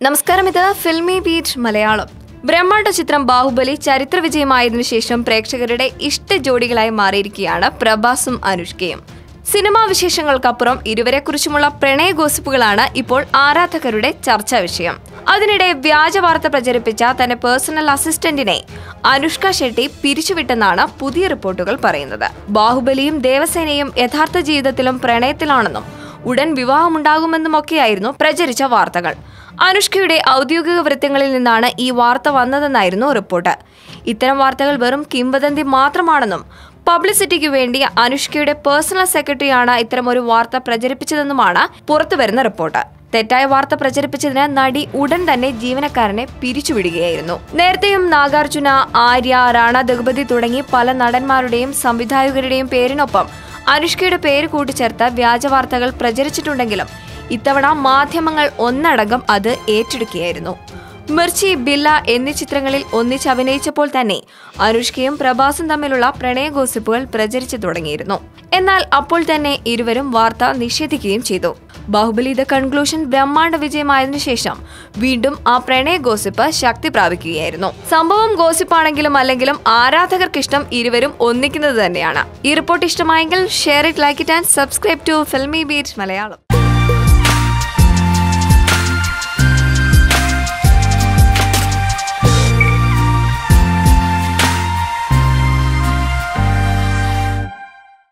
നമസ്കാരം ഇത് filmy beat Malayalam. ബ്രഹ്മാണ്ഡ ചിത്രം ബാഹുബലി ചരിത്ര വിജയമായതിനു ശേഷം പ്രേക്ഷകരുടെ ഇഷ്ട ജോഡികളായി മാറിയിരിക്കുകയാണ് പ്രഭാസും അനുഷ്കയും. സിനിമാ വിശേഷങ്ങൾക്കപ്പുറം ഇരുവരെക്കുറിച്ചുമുള്ള പ്രണയ ഗോസിപ്പുകളാണ് ഇപ്പോൾ ആരാധകരുടെ ചർച്ചാ വിഷയം. അതിനിടെ വ്യാജ വാർത്ത പ്രചരിപ്പിച്ച തന്റെ പേഴ്സണൽ അസിസ്റ്റന്റിനെ അനുഷ്ക ഷെട്ടി പിരിച്ചുവിട്ടെന്നാണ് പുതിയ റിപ്പോർട്ടുകൾ പറയുന്നത്. ബാഹുബലിയും ദേവസേനയും യഥാർത്ഥ ജീവിതത്തിലും പ്രണയത്തിലാണെന്നും ഉടൻ വിവാഹമുണ്ടാകുമെന്നുമൊക്കെയായിരുന്നു പ്രചരിച്ച വാർത്തകൾ. അനുഷ്കയുടെ ഔദ്യോഗിക വൃത്തങ്ങളിൽ നിന്നാണ് ഈ വാർത്ത വന്നതെന്നായിരുന്നു റിപ്പോർട്ട്. ഇത്തരം വാർത്തകൾ വെറും കിംവദന്തി മാത്രമാണെന്നും പബ്ലിസിറ്റിക്ക് വേണ്ടി അനുഷ്കയുടെ പേഴ്സണൽ സെക്രട്ടറിയാണ് ഇത്തരമൊരു വാർത്ത പ്രചരിപ്പിച്ചതെന്നുമാണ് പുറത്തുവരുന്ന റിപ്പോർട്ട്. തെറ്റായ വാർത്ത പ്രചരിപ്പിച്ചതിന് നടി ഉടൻ തന്നെ ജീവനക്കാരനെ പിരിച്ചുവിടുകയായിരുന്നു. നേരത്തെയും നാഗാർജുന ആര്യ റാണ ദഗുപതി തുടങ്ങി പല നടന്മാരുടെയും സംവിധായകരുടെയും പേരിനൊപ്പം അനുഷ്കയുടെ പേര് കൂട്ടിച്ചേർത്ത് വ്യാജ വാർത്തകൾ പ്രചരിച്ചിട്ടുണ്ടെങ്കിലും ഇത്തവണ മാധ്യമങ്ങൾ ഒന്നടങ്കം അത് ഏറ്റെടുക്കുകയായിരുന്നു. മിർച്ചി ബില്ല എന്നീ ചിത്രങ്ങളിൽ ഒന്നിച്ച് അഭിനയിച്ചപ്പോൾ തന്നെ അനുഷ്കയും പ്രഭാസും തമ്മിലുള്ള പ്രണയ ഗോസിപ്പുകൾ പ്രചരിച്ചു തുടങ്ങിയിരുന്നു. എന്നാൽ അപ്പോൾ തന്നെ ഇരുവരും വാർത്ത നിഷേധിക്കുകയും ചെയ്തു. ബാഹുബലി ദ കൺക്ലൂഷൻ ബ്രഹ്മാണ്ഡ വിജയമായതിനു ശേഷം വീണ്ടും ആ പ്രണയ ഗോസിപ്പ് ശക്തി പ്രാപിക്കുകയായിരുന്നു. സംഭവം ഗോസിപ്പാണെങ്കിലും അല്ലെങ്കിലും ആരാധകർക്കിഷ്ടം ഇരുവരും ഒന്നിക്കുന്നത് തന്നെയാണ്. ഈ റിപ്പോർട്ട് ഇഷ്ടമായെങ്കിൽ share it like it and subscribe to Filmibeat Malayalam.